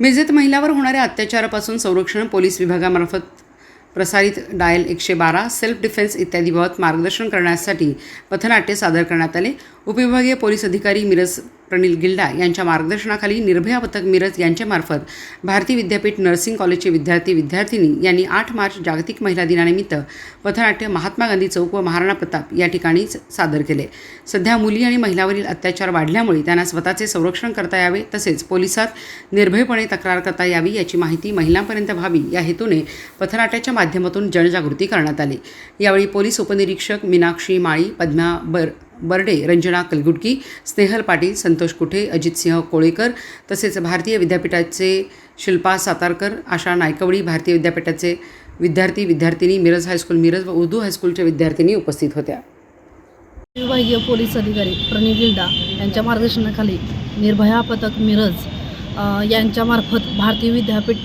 मिरजेत महिलावर होणाऱ्या अत्याचारापासून संरक्षण पोलीस विभागामार्फत प्रसारित डायल एकशे बारा सेल्फ डिफेन्स इत्यादीबाबत मार्गदर्शन करण्यासाठी पथनाट्य सादर करण्यात आले. उपविभागीय पोलीस अधिकारी मिरज प्रणील गिल्डा यांच्या मार्गदर्शनाखाली निर्भया पथक मिरज यांच्यामार्फत भारती विद्यापीठ नर्सिंग कॉलेजचे विद्यार्थी विद्यार्थिनी यांनी आठ मार्च जागतिक महिला दिनानिमित्त पथनाट्य महात्मा गांधी चौक व महाराणा प्रताप या ठिकाणीच सादर केले. सध्या मुली आणि महिलावरील अत्याचार वाढल्यामुळे त्यांना स्वतःचे संरक्षण करता यावे तसेच पोलिसात निर्भयपणे तक्रार करता यावी याची माहिती महिलांपर्यंत व्हावी या हेतूने पथनाट्याच्या माध्यमातून जनजागृती करण्यात आली. यावेळी पोलीस उपनिरीक्षक मीनाक्षी माळी पद्मा बर बर्डे रंजना कलगुटकी स्नेहल पाटील संतोष कुठे अजितसिंह कोळेकर तसेच भारतीय विद्यापीठाचे शिल्पा सातारकर आशा नायकवडी भारतीय विद्यापीठाचे विद्यार्थी विद्यार्थिनी मिरज हायस्कूल मिरज व उर्दू हायस्कूलच्या विद्यार्थिनी उपस्थित होत्या. विभागीय पोलीस अधिकारी प्रणील गिल्डा यांच्या मार्गदर्शनाखाली निर्भया पथक मिरज यांच्यामार्फत भारतीय विद्यापीठ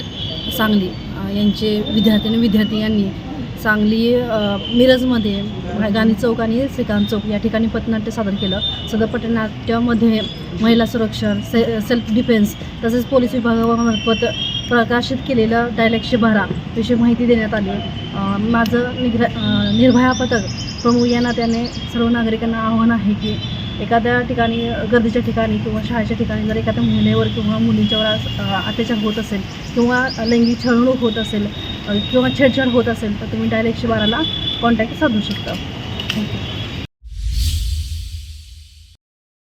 सांगली यांचे विद्यार्थी आणि विद्यार्थी यांनी सांगली मिरजमध्ये गांधी चौक आणि श्रीकांत चौक या ठिकाणी पथनाट्य सादर केलं. सदर पथनाट्यामध्ये महिला संरक्षण से सेल्फ डिफेन्स तसेच पोलीस विभागामार्फत प्रकाशित केलेलं डायल एकशे बारा विषयी माहिती देण्यात आली. माझं निग्र निर्भया पथक प्रमुख या नात्याने सर्व नागरिकांना आव्हान आहे की एखाद्या ठिकाणी गर्दीच्या ठिकाणी किंवा शाळेच्या ठिकाणी जर एखाद्या महिलेवर किंवा मुलींच्यावर अत्याचार होत असेल किंवा लैंगिक छळवणूक होत असेल किंवा छेडछाड होत असेल तर तुम्ही डायरेक्ट एकशे बाराला कॉन्टॅक्ट साधू शकता. थँक्यू